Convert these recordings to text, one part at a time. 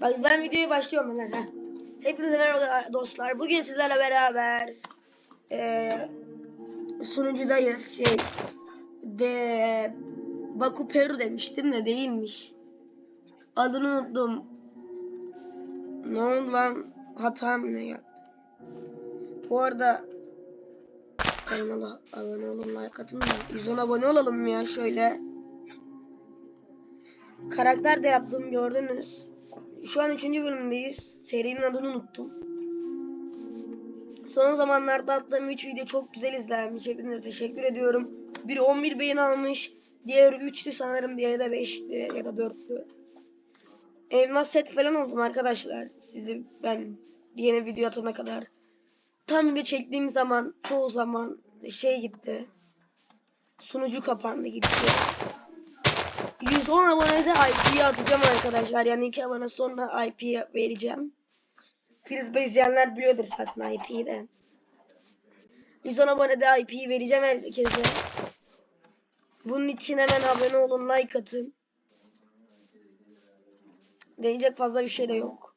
Bak ben videoya başlıyorum ben. Ha. Hepinize merhaba dostlar. Bugün sizlerle beraber eee sunucudayız. Şey de Baku Peru demiştim de değilmiş. Adını unuttum. Ne oldu lan? Hata mı ne yaptı? Bu arada kanala abone olun like atın da 110 abone olalım ya şöyle. Karakter de yaptım gördünüz. Şu an 3. bölümdeyiz. Serinin adını unuttum. Son zamanlarda attığım 3 video çok güzel izlenmiş. Hepinize teşekkür ediyorum. Biri 11 beğeni almış. Diğeri 3'tü sanırım. Diğeri de 5'ti ya da 4'tü. Elmas set falan oldum arkadaşlar. Sizi ben yeni video atana kadar. Tam bir çektiğim zaman çoğu zaman şey gitti. Sunucu kapandı gitti. 110 abonede IP'yi atacağım arkadaşlar. Yani 2 abone sonra IP vereceğim. Frisbee izleyenler biliyordur zaten IP'yi de. 110 abonede IP'yi vereceğim herkese. Bunun için hemen abone olun, like atın. Deneyecek fazla bir şey de yok.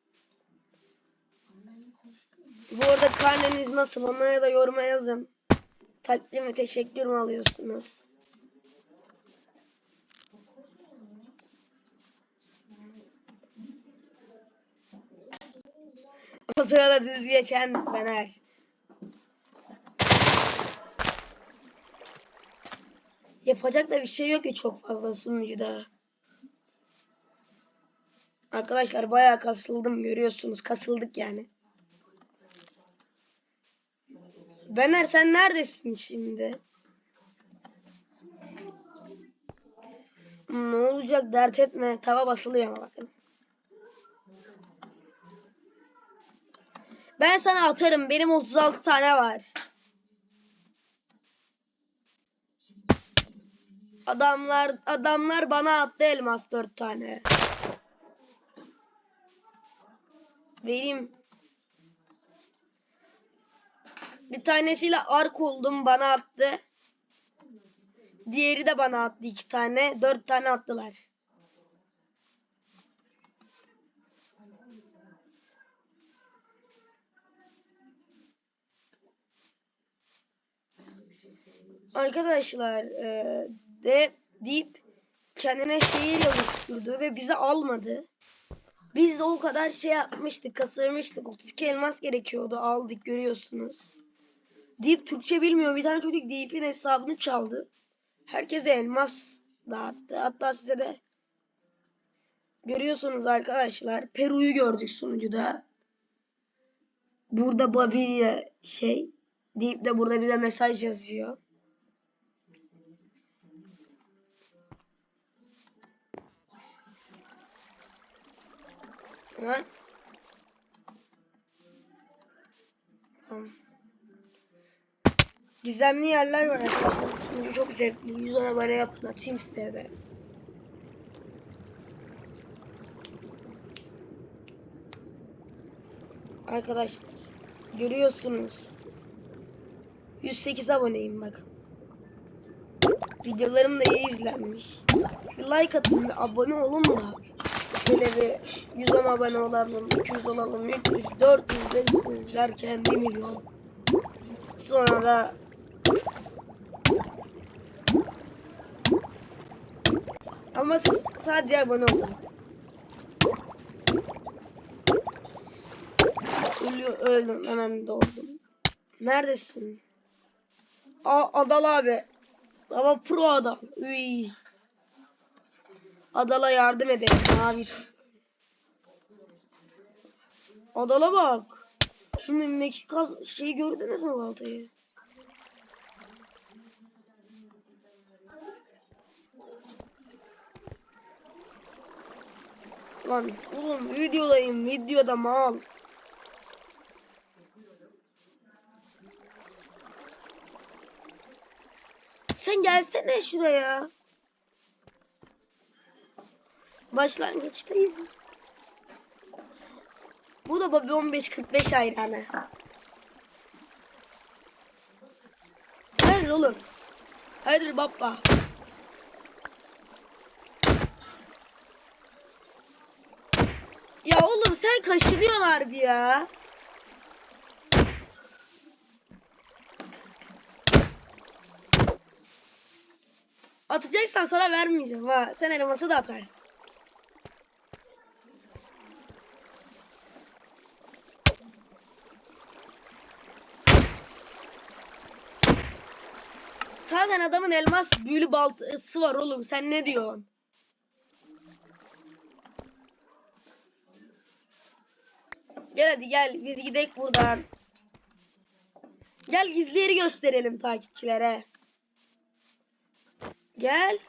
Bu arada karneniz nasıl? Onlara da yoruma yazın. Takdim ve teşekkür alıyorsunuz? O sırada düz geçen Fener. Yapacak da bir şey yok ki çok fazla sunucuda. Arkadaşlar bayağı kasıldım görüyorsunuz. Kasıldık yani. Bener sen neredesin şimdi? Ne olacak dert etme. Tava basılıyor ama bakın. Ben sana atarım. Benim 36 tane var. Adamlar adamlar bana attı elmas 4 tane. Vereyim. Bir tanesiyle ark oldum bana attı. Diğeri de bana attı iki tane. Dört tane attılar. Arkadaşlar e, de deyip kendine şehir oluşturdu ve bizi almadı. Biz de o kadar şey yapmıştık, kasırmıştık. 32 elmas gerekiyordu. Aldık görüyorsunuz. Deyip Türkçe bilmiyor. Bir tane çocuk Deyip'in hesabını çaldı. Herkese elmas dağıttı. Hatta size de görüyorsunuz arkadaşlar. Peru'yu gördük sunucuda. Burada Bobby şey deyip de burada bize mesaj yazıyor. Ha? Gizemli yerler var arkadaşlar. Sunucu çok zevkli. 110 abone yapın. Atayım size de. Arkadaşlar. Görüyorsunuz. 108 aboneyim bakın. Videolarım da iyi izlenmiş. Bir like atın ve abone olun da. Böyle bir 110 abone olalım, 200 olalım, 300, 400, 500 derken 1 milyon. Sonra da ama sadece abone olun. Ölüyor, öldüm hemen doldum. Neredesin? Aa Adal abi. Ama pro adam. Üy. Adala yardım edelim Mavit. Adala bak. Şu Mekik şeyi gördünüz mü baltayı? Lan oğlum videodayım videoda mal. Sen gelsene şuraya. Başlangıçtayız. Bu da Bobby 1545 hayranı. Hayır oğlum. Hayır baba. Ya oğlum Abi kaşınıyorlar bir ya. Atacaksan sana vermeyeceğim ha. Sen elması da atarsın. Zaten adamın elmas büyülü baltası var oğlum. Sen ne diyorsun? Gel hadi gel biz gidek buradan. Gel gizli yeri gösterelim takipçilere. Gel.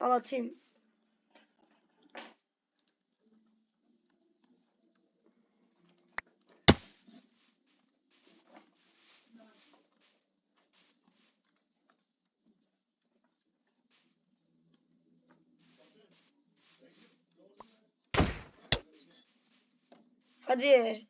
Al atayım. Hadi.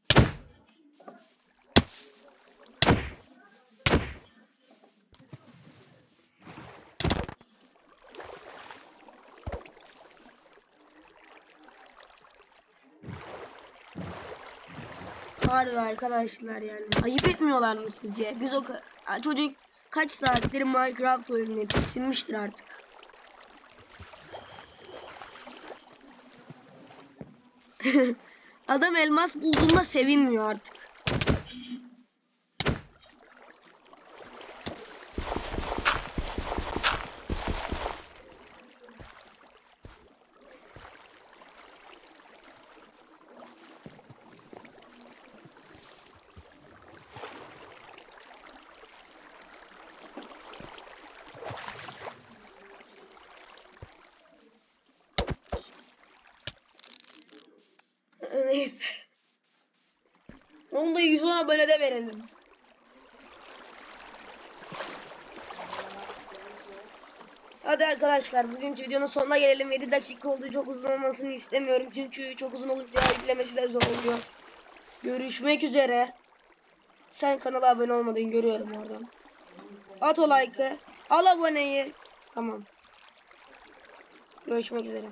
Harbi arkadaşlar yani. Ayıp etmiyorlar mı sizce? Biz o ka- çocuk kaç saattir Minecraft oynuyor. Tiksinmiştir artık. Adam elmas bulduğunda sevinmiyor artık. Neyse. Onu da 110 abone de verelim. Hadi arkadaşlar bugünkü videonun sonuna gelelim. 7 dakika oldu. Çok uzun olmasını istemiyorum. Çünkü çok uzun olunca yüklemesi de zor oluyor. Görüşmek üzere. Sen kanala abone olmadın görüyorum oradan. At o like'ı. Al aboneyi. Tamam. Görüşmek üzere.